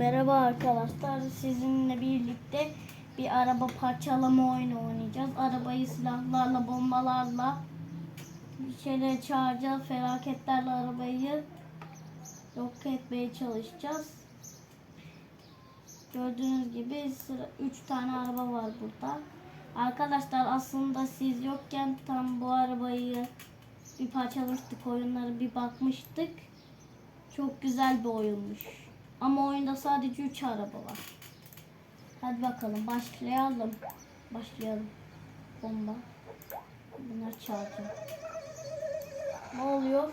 Merhaba arkadaşlar. Sizinle birlikte bir araba parçalama oyunu oynayacağız. Arabayı silahlarla, bombalarla bir şeyler çağıracağız. Felaketlerle arabayı yok etmeye çalışacağız. Gördüğünüz gibi sıra 3 tane araba var burada. Arkadaşlar aslında siz yokken tam bu arabayı bir parçalamıştık. Oyunlara bir bakmıştık. Çok güzel bir oyunmuş. Ama oyunda sadece 3 araba var. Hadi bakalım başlayalım. Başlayalım. Bomba. Bunlar çarpıyor. Ne oluyor?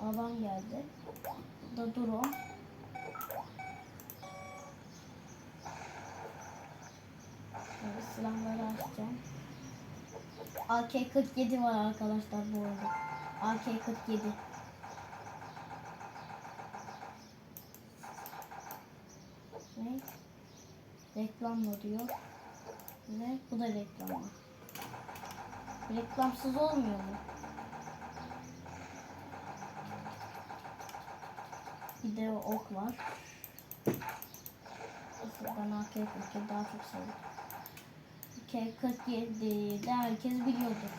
Adam geldi. Burada drone. Şimdi silahları açacağım. AK-47 var arkadaşlar bu arada. AK-47. Ne? Reklam diyor? Ve bu da reklam mı? Reklamsız olmuyor mu? Bir de ok var. Ben AK-47 daha çok seviyorum. AK-47 de herkes biliyordur.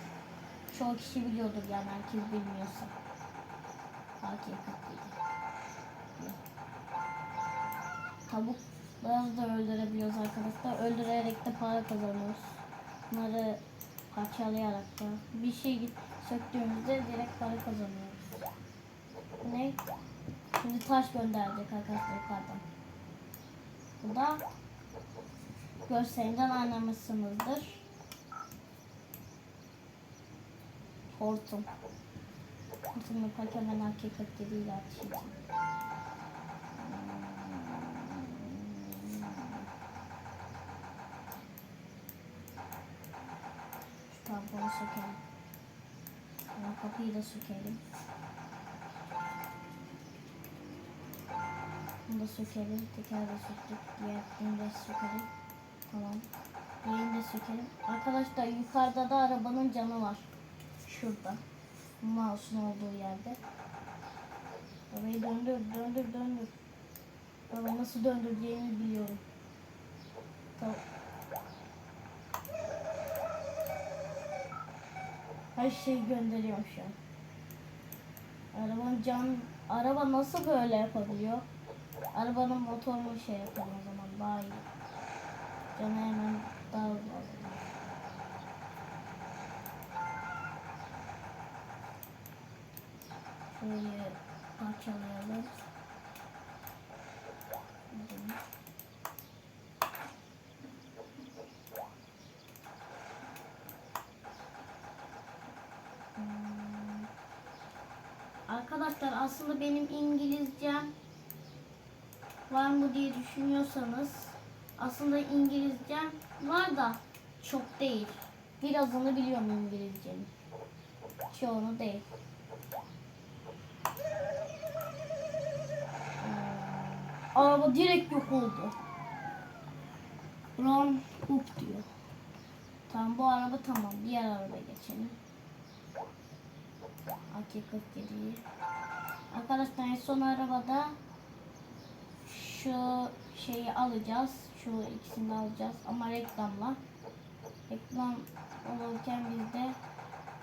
Çoğu kişi biliyordur yani herkes bilmiyorsa. AK-47. Tavukları da öldürebiliyoruz arkadaşlar. Öldürerek de para kazanıyoruz. Bunları parçalayarak da bir şey git söktüğümüzde direkt para kazanıyoruz. Ne? Şimdi taş gönderecek arkadaşlar yukarıdan. Bu da görselinden anlamışsınızdır. Hortum. Hortum yaparken ben değil ile atışacağım. Tamponu sökelim. Sonra kapıyı da sökelim. Bunu da sökelim. Teker de söktük. Diğerini de sökelim. Tamam. Diğerini de sökelim. Arkadaşlar yukarıda da arabanın camı var. Şurada. Mouse'un olduğu yerde. Arabayı döndür, döndür, döndür. Ama nasıl döndüreceğini biliyorum. Tamam. Her şeyi gönderiyorum şu an. Arabanın cam, araba nasıl böyle yapabiliyor? Arabanın motorunu şey yapalım o zaman daha iyi. Canı hemen daha fazla. Şöyle parçalayalım. Hmm. Arkadaşlar aslında benim İngilizcem var mı diye düşünüyorsanız aslında İngilizcem var da çok değil. Birazını biliyorum İngilizcenin. Çoğunu değil. Ee, Araba direkt yok oldu. Run up diyor. Tamam bu araba tamam. Diğer arabaya geçelim. AK-47'yi. Arkadaşlar en son arabada şu şeyi alacağız. Şu ikisini alacağız ama reklamla. Reklam olurken biz de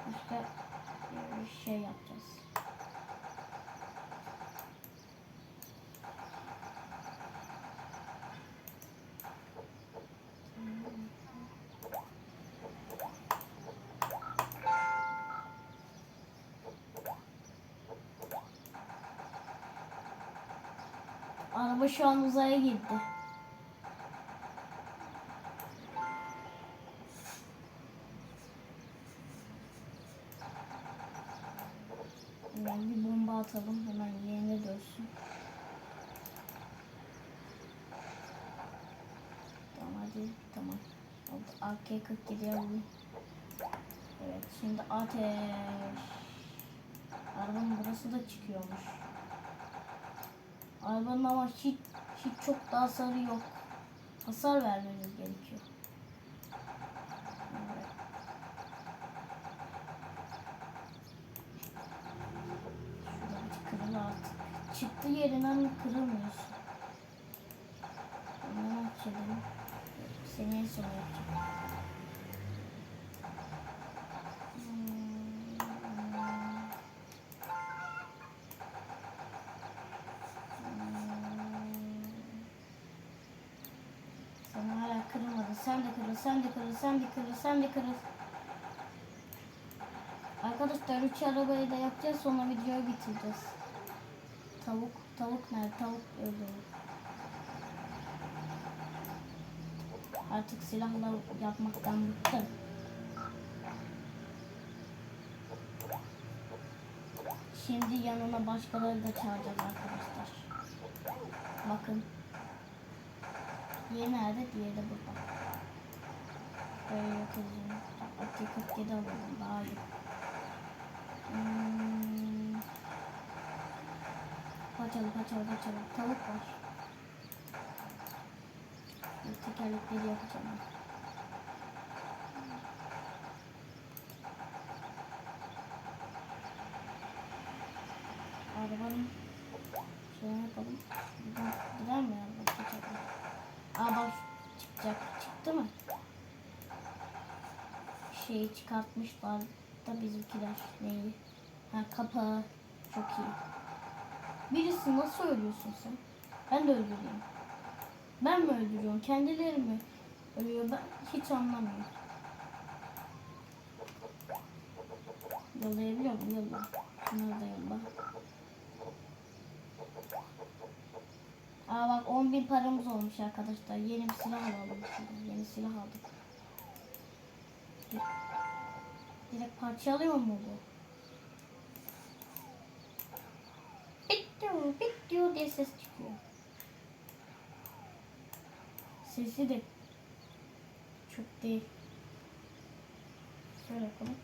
başka bir şey yapacağız. Araba şu an uzaya gitti. Hemen bir bomba atalım hemen yerine dönsün. Tamam hadi tamam. Oldu. AK-47 alalım. Evet şimdi ateş. Arabanın burası da çıkıyormuş. Arabanın ama hiç, hiç çok da hasarı yok. Hasar vermeniz gerekiyor. Evet. Şuradan kırıl artık. Çık Çıktı yerinden kırılmıyorsun. Bunu açalım. Seni en son yapacağım. Sen de kırıl, sen de kırıl, sen de kırıl, sen de kırıl. Arkadaşlar üç arabayı da yapacağız sonra videoyu bitireceğiz. Tavuk, tavuk nerede? Tavuk öldü. Artık silahla yapmaktan bıktım. Şimdi yanına başkaları da çağıracağız arkadaşlar. Bakın. Nerede? Diğeri de burada. Böyle yok edeceğim. Atıyı 47 alalım daha iyi. Hmm. Paçalı paçalı paçalı. Tavuk var. Tekerlekleri yapacağım. Arabanın şöyle yapalım. Buradan gider mi? Aa bak çıkacak. Çıktı mı? Şeyi çıkartmışlar da bizimkiler. Neyi? Ha kapağı. Çok iyi. Birisi nasıl ölüyorsun sen? Ben de öldürüyorum. Ben mi öldürüyorum? Kendileri mi ölüyor? Ben hiç anlamıyorum. Yollayabiliyor muyum? Yolla. Şunları da yolla. Aa bak 10 bin paramız olmuş arkadaşlar. Yeni bir silah alalım. Yeni silah aldık. Direkt parçalıyor mu bu? Bitiyor, bitiyor diye ses çıkıyor. Sesi de çok değil. Şöyle yapalım.